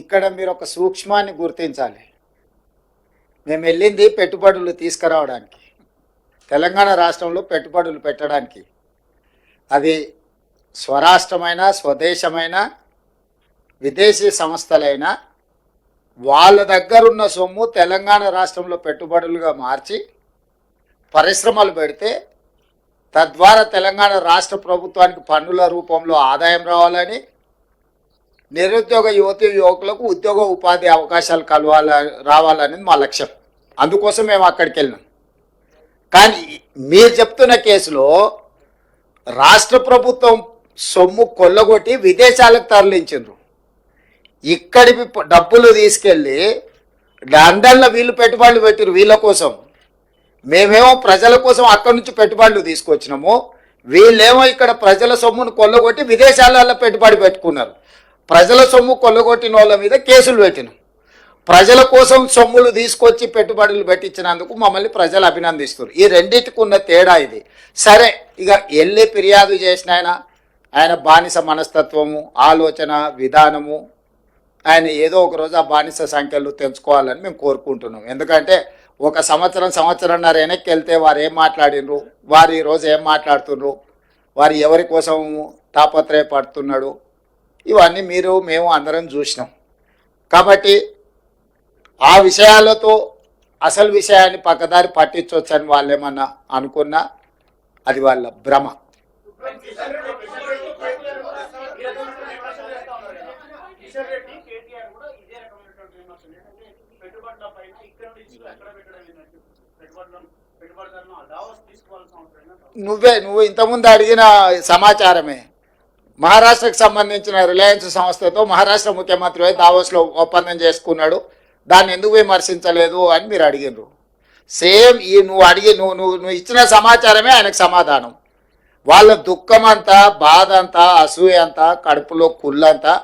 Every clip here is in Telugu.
ఇక్కడ మీరు ఒక సూక్ష్మాన్ని గుర్తించాలి. మేము వెళ్ళింది పెట్టుబడులు తీసుకురావడానికి. తెలంగాణ రాష్ట్రంలో పెట్టుబడులు పెట్టడానికి. అది స్వరాష్ట్రమైన స్వదేశమైన విదేశీ సంస్థలైనా వాళ్ళ దగ్గరున్న సొమ్ము తెలంగాణ రాష్ట్రంలో పెట్టుబడులుగా మార్చి పరిశ్రమలు పెడితే తద్వారా తెలంగాణ రాష్ట్ర ప్రభుత్వానికి పన్నుల రూపంలో ఆదాయం రావాలని నిరుద్యోగ యువతి యువకులకు ఉద్యోగ ఉపాధి అవకాశాలు కలవాల రావాలనేది మా లక్ష్యం. అందుకోసం మేము అక్కడికి వెళ్ళినాం. కానీ మీరు చెప్తున్న కేసులో రాష్ట్ర ప్రభుత్వం సొమ్ము కొల్లగొట్టి విదేశాలకు తరలించారు ఇక్కడి డబ్బులు తీసుకెళ్ళి లండన్లో వీళ్ళు పెట్టుబడులు పెట్టారు వీళ్ళ కోసం. మేమేమో ప్రజల కోసం అక్కడి నుంచి పెట్టుబడులు తీసుకొచ్చినాము. వీళ్ళేమో ఇక్కడ ప్రజల సొమ్మును కొల్లగొట్టి విదేశాలలో పెట్టుబడి పెట్టుకున్నారు. ప్రజల సొమ్ము కొల్లగొట్టిన వాళ్ళ మీద కేసులు పెట్టినాం. ప్రజల కోసం సొమ్ములు తీసుకొచ్చి పెట్టుబడులు పెట్టించినందుకు మమ్మల్ని ప్రజలు అభినందిస్తారు ఈ రెండింటికి ఉన్న తేడా ఇది. సరే ఇక వెళ్ళి ఫిర్యాదు చేసిన ఆయన ఆయన బానిస మనస్తత్వము ఆలోచన విధానము ఆయన ఏదో ఒక రోజు ఆ బానిస సంఖ్యలు తెంచుకోవాలని మేము కోరుకుంటున్నాం. ఎందుకంటే ఒక సంవత్సరం సంవత్సరంన్నర వెనక్కి వెళ్తే వారు ఏం మాట్లాడినరు? వారు ఈరోజు ఏం మాట్లాడుతున్నారు? వారు ఎవరి కోసం తాపత్రయపడుతున్నాడు ఇవన్నీ మీరు మేము అందరం చూసినాం. కాబట్టి ఆ విషయాలతో అసలు విషయాన్ని పక్కదారి పట్టించవచ్చని వాళ్ళు ఏమన్నా అనుకున్నా అది వాళ్ళ భ్రమ. నువ్వే నువ్వు ఇంతకుముందు అడిగిన సమాచారమే. మహారాష్ట్రకు సంబంధించిన రిలయన్స్ సంస్థతో మహారాష్ట్ర ముఖ్యమంత్రి పోయి దావోస్లో ఒప్పందం చేసుకున్నాడు. దాన్ని ఎందుకు విమర్శించలేదు అని మీరు అడిగినారు సేమ్ ఈ నువ్వు అడిగి నువ్వు నువ్వు నువ్వు ఇచ్చిన సమాచారమే ఆయనకు సమాధానం. వాళ్ళ దుఃఖం అంతా బాధ అంతా అసూయ అంతా కడుపులో కుళ్ళంతా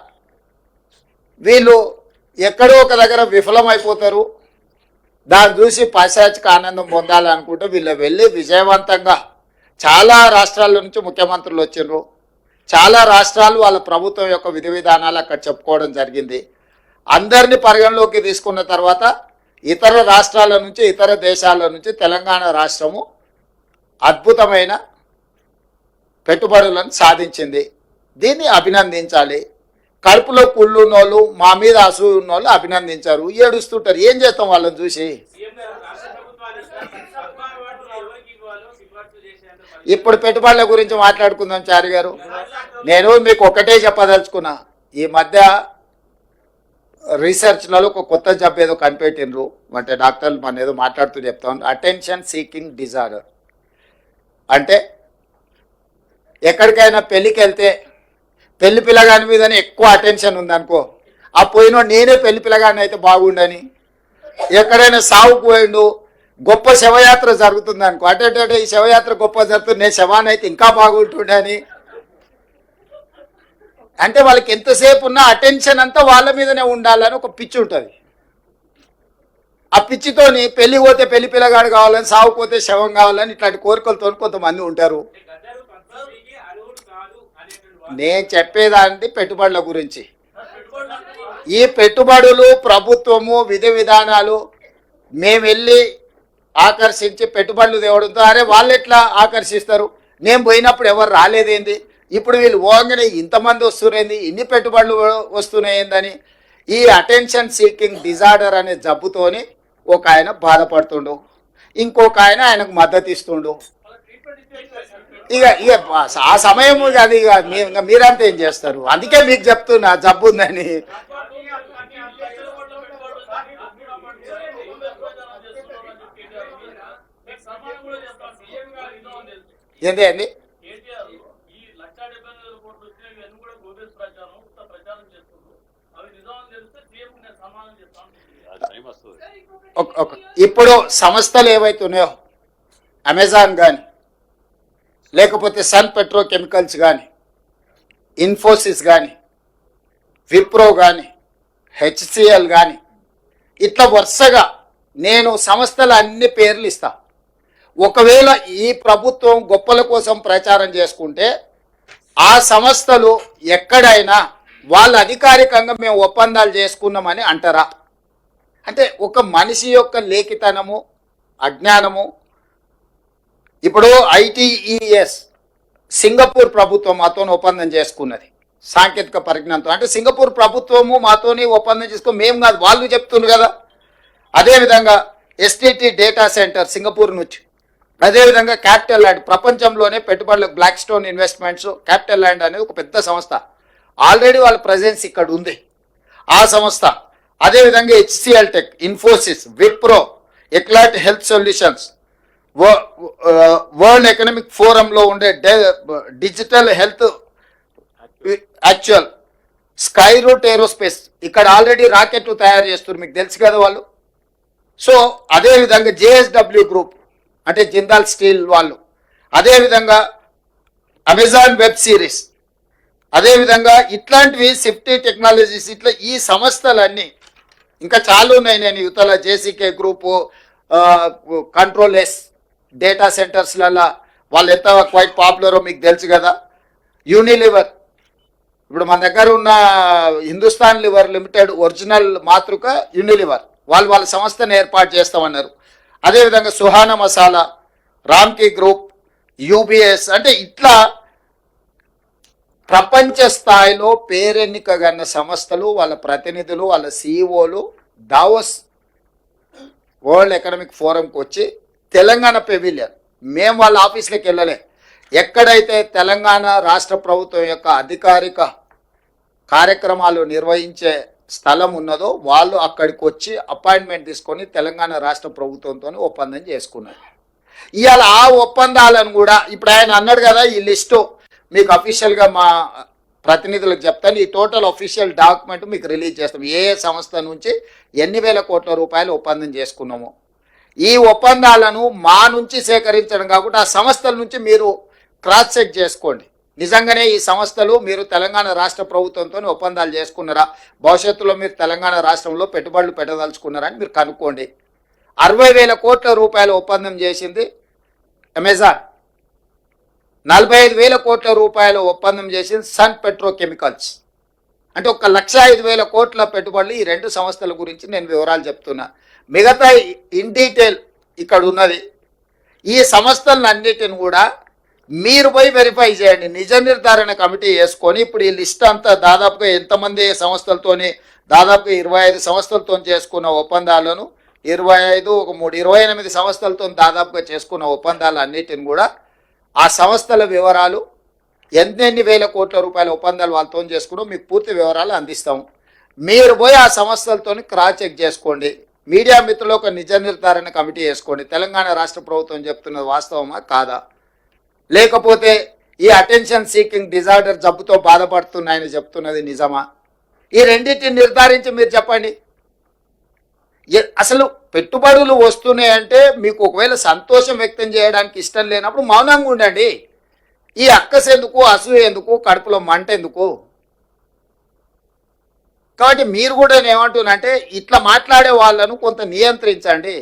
వీళ్ళు ఎక్కడో ఒక దగ్గర విఫలమైపోతారు. దాన్ని చూసి పైశాచిక ఆనందం పొందాలనుకుంటే వీళ్ళు వెళ్ళి విజయవంతంగా చాలా రాష్ట్రాల నుంచి ముఖ్యమంత్రులు వచ్చిండ్రు చాలా రాష్ట్రాలు వాళ్ళ ప్రభుత్వం యొక్క విధి విధానాలు అక్కడ చెప్పుకోవడం జరిగింది. అందరినీ పరిగణలోకి తీసుకున్న తర్వాత ఇతర రాష్ట్రాల నుంచి ఇతర దేశాల నుంచి తెలంగాణ రాష్ట్రము అద్భుతమైన పెట్టుబడులను సాధించింది. దీన్ని అభినందించాలి. కడుపులో కుళ్ళున్నోళ్ళు మా మీద అసూయ ఉన్నోళ్ళు అభినందించారు. ఏడుస్తుంటారు. ఏం చేస్తాం వాళ్ళని చూసి? ఇప్పుడు పెట్టుబడుల గురించి మాట్లాడుకుందాం చారి గారు. నేను మీకు ఒకటే చెప్పదలుచుకున్నా ఈ మధ్య రీసెర్చ్లలో ఒక కొత్త జబ్బు ఏదో కనిపెట్టిండ్రు అంటే డాక్టర్లు మన ఏదో మాట్లాడుతూ చెప్తాను అటెన్షన్ సీకింగ్ డిజార్డర్. అంటే ఎక్కడికైనా పెళ్ళికి వెళ్తే పెళ్ళి పిల్లగాని మీదనే ఎక్కువ అటెన్షన్ ఉందనుకో ఆ పోయిన నేనే పెళ్ళి పిల్లగాని అయితే బాగుండని ఎక్కడైనా సావుకు పోయిండు గొప్ప శవయాత్ర జరుగుతుంది అనుకో అటేటే ఈ శవయాత్ర గొప్ప జరుగుతుంది నేను శవాన్ని అయితే ఇంకా బాగుంటుండే అని. అంటే వాళ్ళకి ఎంతసేపు ఉన్న అటెన్షన్ అంతా వాళ్ళ మీదనే ఉండాలని ఒక పిచ్చి ఉంటుంది. ఆ పిచ్చితోని పెళ్ళి పోతే పెళ్ళి పిల్లగాడు కావాలని సాగు పోతే శవం కావాలని ఇట్లాంటి కోరికలతో కొంతమంది ఉంటారు. నేను చెప్పేదాంటి పెట్టుబడుల గురించి. ఈ పెట్టుబడులు ప్రభుత్వము విధి విధానాలు మేము వెళ్ళి ఆకర్షించి పెట్టుబడులు తేవడంతో అరే వాళ్ళు ఎట్లా ఆకర్షిస్తారు? నేను పోయినప్పుడు ఎవరు రాలేదేంది? ఇప్పుడు వీళ్ళు పోగానే ఇంతమంది వస్తున్నాయి ఇన్ని పెట్టుబడులు వస్తున్నాయిందని ఈ అటెన్షన్ సీకింగ్ డిజార్డర్ అనే జబ్బుతోని ఒక ఆయన బాధపడుతుండు. ఇంకొక ఆయన ఆయనకు మద్దతు ఇస్తుండు. ఇక ఇక ఆ సమయం అది ఇక మీరంతా ఏం చేస్తారు? అందుకే మీకు చెప్తున్నా జబ్బు ఉందని ఏంటి అండి ఈ లక్ష డెబ్బై వేల కోట్లు వచ్చినాయి ఇవన్నీ కూడా గోబెల్స్ ప్రచారం ఉత్త ప్రచారం చేస్తున్నారు అవి నిజం తెలిస్తే సీఎం నేను సమాధానం చెప్తాను ఒక- ఒక ఇప్పుడు సంస్థలు ఏవైతే ఉన్నాయో అమెజాన్ కానీ లేకపోతే సన్ పెట్రో కెమికల్స్ కానీ ఇన్ఫోసిస్ కానీ విప్రో కానీ హెచ్సిఎల్ కానీ ఇట్లా వరుసగా నేను సంస్థల అన్ని పేర్లు ఇస్తా. ఒకవేళ ఈ ప్రభుత్వం గొప్పల కోసం ప్రచారం చేసుకుంటే ఆ సంస్థలు ఎక్కడైనా వాళ్ళు అధికారికంగా మేము ఒప్పందాలు చేసుకున్నామని అంటారా? అంటే ఒక మనిషి యొక్క లేఖితనము అజ్ఞానము. ఇప్పుడు ఐటీఈఎస్ సింగపూర్ ప్రభుత్వం మాతో ఒప్పందం చేసుకున్నది. సాంకేతిక పరిజ్ఞానంతో. అంటే సింగపూర్ ప్రభుత్వము మాతోని ఒప్పందం చేసుకుని మేము కాదు వాళ్ళు చెప్తున్నారు కదా. అదేవిధంగా ఎస్టీటీ డేటా సెంటర్ సింగపూర్ నుంచి. అదేవిధంగా క్యాపిటల్ ల్యాండ్ ప్రపంచంలోనే పెట్టుబడులకు black stone investments capital land అనేది ఒక పెద్ద సంస్థ. ఆల్రెడీ వాళ్ళ ప్రజెన్స్ ఇక్కడ ఉంది. ఆ సంస్థ అదేవిధంగా HCL tech Infosys Wipro Eclat health solutions world economic ఫోరంలో ఉండే digital health actual Skyroot aerospace. ఇక్కడ ఆల్రెడీ రాకెట్లు తయారు చేస్తున్నారు మీకు తెలుసు కదా వాళ్ళు. సో అదేవిధంగా జేఎస్డబ్ల్యూ గ్రూప్ అంటే జిందాల్ స్టీల్ వాళ్ళు. అదేవిధంగా అమెజాన్ వెబ్ సిరీస్. అదేవిధంగా ఇట్లాంటివి సేఫ్టీ టెక్నాలజీస్ ఇట్లా ఈ సంస్థలన్నీ ఇంకా చాలా ఉన్నాయి నేను యువతల JCK group control S data సెంటర్స్లలో వాళ్ళు ఎంత క్వైట్ పాపులరో మీకు తెలుసు కదా. యూనిలివర్. ఇప్పుడు మన దగ్గర ఉన్న హిందుస్థాన్ లివర్ లిమిటెడ్ ఒరిజినల్ మాతృక యూనిలివర్. వాళ్ళు వాళ్ళ సంస్థను ఏర్పాటు చేస్తామన్నారు. అదేవిధంగా సుహానా మసాలా రామ్కి గ్రూప్ యూబిఎస్ అంటే ఇట్లా ప్రపంచ స్థాయిలో పేరెన్నికగన్న సంస్థలు వాళ్ళ ప్రతినిధులు వాళ్ళ సీఈఓలు దావోస్ వరల్డ్ ఎకనామిక్ ఫోరంకి వచ్చి తెలంగాణ పెవిలియన్. మేము వాళ్ళ ఆఫీస్లోకి వెళ్ళలే. ఎక్కడైతే తెలంగాణ రాష్ట్ర ప్రభుత్వం యొక్క అధికారిక కార్యక్రమాలు నిర్వహించే స్థలం ఉన్నదో వాళ్ళు అక్కడికి వచ్చి అపాయింట్మెంట్ తీసుకొని తెలంగాణ రాష్ట్ర ప్రభుత్వంతో ఒప్పందం చేసుకున్నారు. ఇవాళ ఆ ఒప్పందాలను కూడా ఇప్పుడు ఆయన అన్నాడు కదా ఈ లిస్టు. మీకు అఫీషియల్గా మా ప్రతినిధులకు చెప్తాను. ఈ టోటల్ అఫీషియల్ డాక్యుమెంట్ మీకు రిలీజ్ చేస్తాం. ఏ సంస్థ నుంచి ఎన్ని వేల కోట్ల రూపాయలు ఒప్పందం చేసుకున్నాము. ఈ ఒప్పందాలను మా నుంచి సేకరించడం కాకుండా ఆ సంస్థల నుంచి మీరు క్రాస్ చెక్ చేసుకోండి. నిజంగానే ఈ సంస్థలు మీరు తెలంగాణ రాష్ట్ర ప్రభుత్వంతో ఒప్పందాలు చేసుకున్నారా? భవిష్యత్తులో మీరు తెలంగాణ రాష్ట్రంలో పెట్టుబడులు పెట్టదలుచుకున్నారని మీరు కనుక్కోండి. అరవై వేల కోట్ల రూపాయల ఒప్పందం చేసింది అమెజాన్. నలభై ఐదు వేల కోట్ల రూపాయల ఒప్పందం చేసింది సన్ పెట్రోకెమికల్స్. అంటే ఒక లక్ష ఐదు వేల కోట్ల పెట్టుబడులు ఈ రెండు సంస్థల గురించి నేను వివరాలు చెప్తున్నా. మిగతా ఇన్ డీటెయిల్ ఇక్కడ ఉన్నది. ఈ సంస్థలన్నిటిని కూడా మీరు పోయి వెరిఫై చేయండి. నిజ నిర్ధారణ కమిటీ వేసుకొని ఇప్పుడు ఈ లిస్ట్ అంతా దాదాపుగా ఎంతమంది సంస్థలతోని దాదాపుగా ఇరవై ఐదు సంస్థలతో చేసుకున్న ఒప్పందాలను ఇరవై ఐదు ఒక మూడు ఇరవై ఎనిమిది సంస్థలతో దాదాపుగా చేసుకున్న ఒప్పందాలు అన్నిటిని కూడా ఆ సంస్థల వివరాలు ఎన్నెన్ని వేల కోట్ల రూపాయల ఒప్పందాలు వాళ్ళతో చేసుకున్నాం మీకు పూర్తి వివరాలు అందిస్తాం. మీరు పోయి ఆ సంస్థలతో క్రాస్ చెక్ చేసుకోండి. మీడియా మిత్రులు ఒక నిజ నిర్ధారణ కమిటీ వేసుకోండి. తెలంగాణ రాష్ట్ర ప్రభుత్వం చెప్తున్నది వాస్తవమా? కాదా? లేకపోతే ఈ అటెన్షన్ సీకింగ్ డిజార్డర్ జబ్బుతో బాధపడుతున్నాయని చెప్తున్నది నిజమా? ఈ రెండింటిని నిర్ధారించి మీరు చెప్పండి. అసలు పెట్టుబడులు వస్తున్నాయంటే మీకు ఒకవేళ సంతోషం వ్యక్తం చేయడానికి ఇష్టం లేనప్పుడు మౌనంగా ఉండండి. ఈ అక్కస ఎందుకు అసూయ ఎందుకు కడుపులో మంట ఎందుకు? కాబట్టి మీరు కూడా ఏమంటున్నంటే ఇట్లా మాట్లాడే వాళ్ళను కొంత నియంత్రించండి.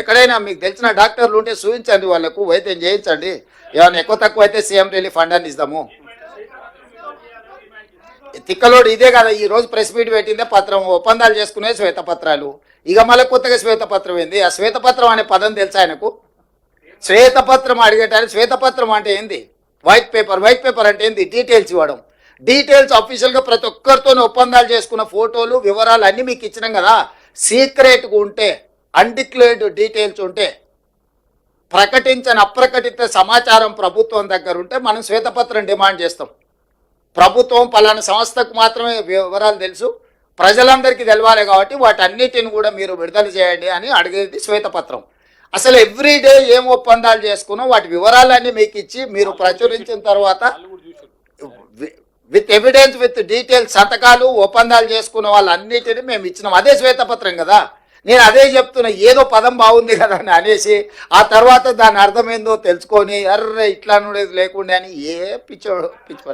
ఎక్కడైనా మీకు తెలిసిన డాక్టర్లు ఉంటే చూపించండి వాళ్ళకు వైద్యం చేయించండి. ఏమైనా ఎక్కువ తక్కువ అయితే సీఎం రిలీఫ్ ఫండ్ అని ఇస్తాము. తిక్కలోడు ఇదే కదా ఈ రోజు ప్రెస్ మీట్ పెట్టిందే పత్రం ఒప్పందాలు చేసుకునే శ్వేతపత్రాలు. ఇక మళ్ళీ కొత్తగా శ్వేతపత్రం ఏంది? ఆ శ్వేతపత్రం అనే పదం తెలుసా ఆయనకు? శ్వేతపత్రం అడిగేటానికి శ్వేతపత్రం అంటే ఏంది? వైట్ పేపర్ వైట్ పేపర్ అంటే ఏంది? డీటెయిల్స్ ఇవ్వడం. డీటెయిల్స్ అఫీషియల్గా ప్రతి ఒక్కరితో ఒప్పందాలు చేసుకున్న ఫోటోలు వివరాలు అన్నీ మీకు ఇచ్చినాం కదా. సీక్రెట్గా ఉంటే అన్డిక్లేర్డ్ డీటెయిల్స్ ఉంటే ప్రకటించని అప్రకటిత సమాచారం ప్రభుత్వం దగ్గర ఉంటే మనం శ్వేతపత్రం డిమాండ్ చేస్తాం. ప్రభుత్వం పలానా సంస్థకు మాత్రమే వివరాలు తెలుసు. ప్రజలందరికీ తెలవాలి కాబట్టి వాటన్నిటిని కూడా మీరు విడుదల చేయండి అని అడిగేది శ్వేతపత్రం. అసలు ఎవ్రీడే ఏం ఒప్పందాలు చేసుకున్నాం? వాటి వివరాలన్నీ మీకు ఇచ్చి మీరు ప్రచురించిన తర్వాత విత్ ఎవిడెన్స్ విత్ డీటెయిల్స్ సంతకాలు ఒప్పందాలు చేసుకున్న వాళ్ళన్నిటిని మేము ఇచ్చినాం. అదే శ్వేతపత్రం కదా. నేను అదే చెప్తున్నా ఏదో పదం బాగుంది కదా అని అనేసి ఆ తర్వాత దాని అర్థమైందో తెలుసుకొని అర్రే ఇట్లా అనేది లేకుండా అని ఏ పిచ్చోడు పిచ్చి